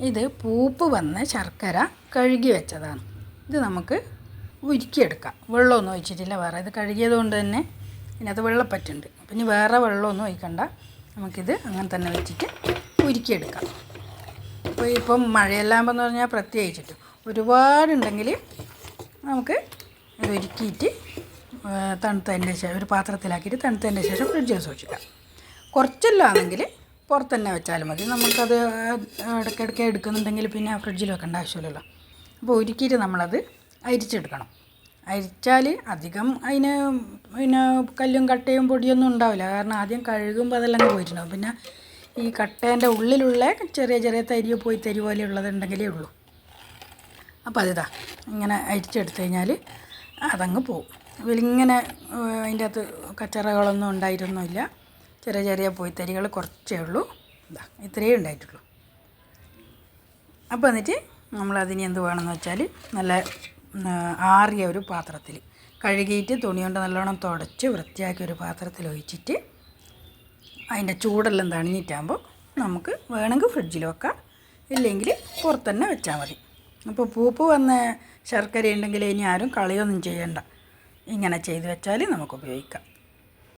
ഇത് പൂപ്പ് വന്ന ശർക്കര കഴുകി വെച്ചതാണ്. ഇത് നമുക്ക് ഉരുക്കിയെടുക്കാം. വെള്ളമൊന്നും ഒഴിച്ചിട്ടില്ല വേറെ. ഇത് കഴുകിയത് കൊണ്ട് തന്നെ ഇതിനകത്ത് വെള്ളപ്പറ്റുണ്ട്. ഇനി വേറെ വെള്ളമൊന്നും ഒഴിക്കണ്ട. നമുക്കിത് അങ്ങനെ തന്നെ വെച്ചിട്ട് ഉരുക്കിയെടുക്കാം. അപ്പോൾ ഇപ്പം മഴയെല്ലാം എന്ന് പറഞ്ഞാൽ പ്രത്യേകിച്ചിട്ട് ഒരുപാടുണ്ടെങ്കിൽ നമുക്ക് ഇത് ഉരുക്കിയിട്ട് ആ, തണുത്തതിന്റെ ശേഷം ഒരു പാത്രത്തിലാക്കിയിട്ട് തണുത്തതിന്റെ ശേഷം ഫ്രിഡ്ജിൽ സൂക്ഷിക്കാം കുറച്ചെല്ലാം ആണെങ്കിൽ പുറത്ത് തന്നെ വെച്ചാലും മതി. നമുക്കത് ഇടയ്ക്കിടയ്ക്ക് എടുക്കുന്നുണ്ടെങ്കിൽ പിന്നെ ഫ്രിഡ്ജിൽ വെക്കേണ്ട ആവശ്യമില്ലല്ലോ. അപ്പോൾ ഉരുക്കിയിട്ട് നമ്മളത് അരിച്ചെടുക്കണം. അരിച്ചാൽ അധികം അതിന് പിന്നെ കല്ലും കട്ടയും പൊടിയൊന്നും ഉണ്ടാവില്ല. കാരണം ആദ്യം കഴുകുമ്പോൾ അതെല്ലാം പോയിട്ടുണ്ടാവും. പിന്നെ ഈ കട്ടേന്റെ ഉള്ളിലുള്ള ചെറിയ ചെറിയ തരി പോയി തരി പോലെ ഉള്ളതുണ്ടെങ്കിലേ ഉള്ളൂ. അപ്പോൾ അതിതാ ഇങ്ങനെ അരിച്ചെടുത്തു കഴിഞ്ഞാൽ അതങ്ങ് പോവും. ഇതിലിങ്ങനെ അതിന്റെ അകത്ത് കച്ചറകളൊന്നും ഉണ്ടായിരുന്നില്ല ചെറിയ ചെറിയ പൊയ്ത്തരികൾ കുറച്ചേ ഉള്ളൂ. ഇതാ ഇത്രയേ ഉണ്ടായിട്ടുള്ളൂ. അപ്പോൾ എന്നിട്ട് നമ്മളതിന് എന്ത് വേണമെന്ന് വെച്ചാൽ നല്ല ആറിയ ഒരു പാത്രത്തിൽ കഴുകിയിട്ട് തുണി കൊണ്ട് നല്ലോണം തുടച്ച് വൃത്തിയാക്കിയ ഒരു പാത്രത്തിൽ ഒഴിച്ചിട്ട് അതിന്റെ ചൂടെല്ലാം തണിഞ്ഞിട്ടാകുമ്പോൾ നമുക്ക് വേണമെങ്കിൽ ഫ്രിഡ്ജിൽ വെക്കാം ഇല്ലെങ്കിൽ പുറത്ത് തന്നെ വെച്ചാൽ മതി. അപ്പോൾ പൂപ്പ് വന്ന ശർക്കര ഉണ്ടെങ്കിൽ ഇനി ആരും കളിയൊന്നും ചെയ്യണ്ട. ഇങ്ങനെ ചെയ്ത് വെച്ചാൽ നമുക്ക് ഉപയോഗിക്കാം.